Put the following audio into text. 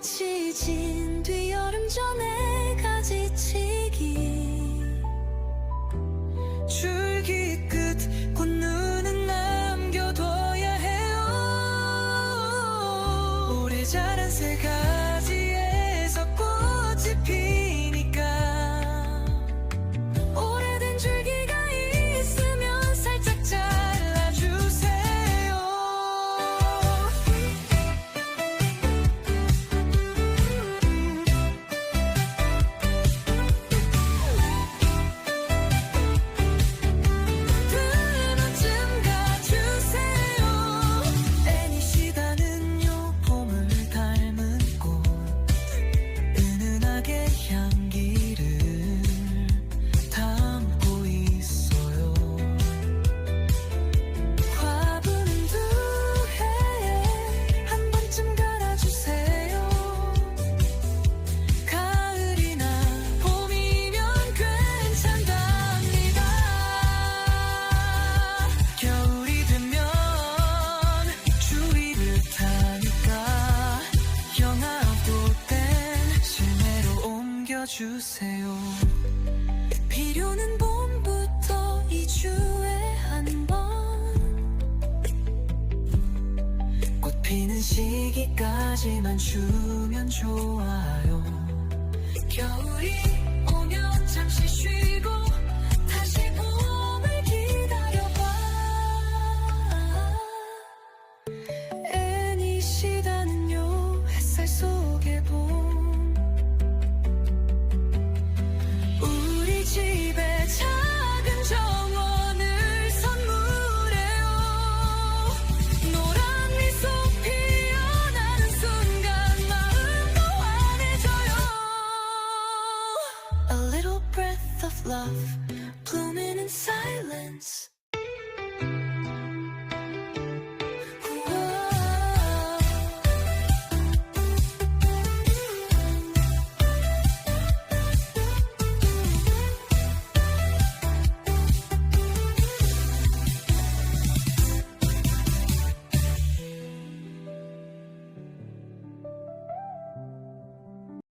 지진 뒤여름 전에 가지치기. 줄기 끝 꽃눈은 남겨둬야 해요. 오래 자란 새가 주세요. 필요는 봄부터 2주에 한 번. 꽃피는 시기까지만 주면 좋아요. love blooming in silence.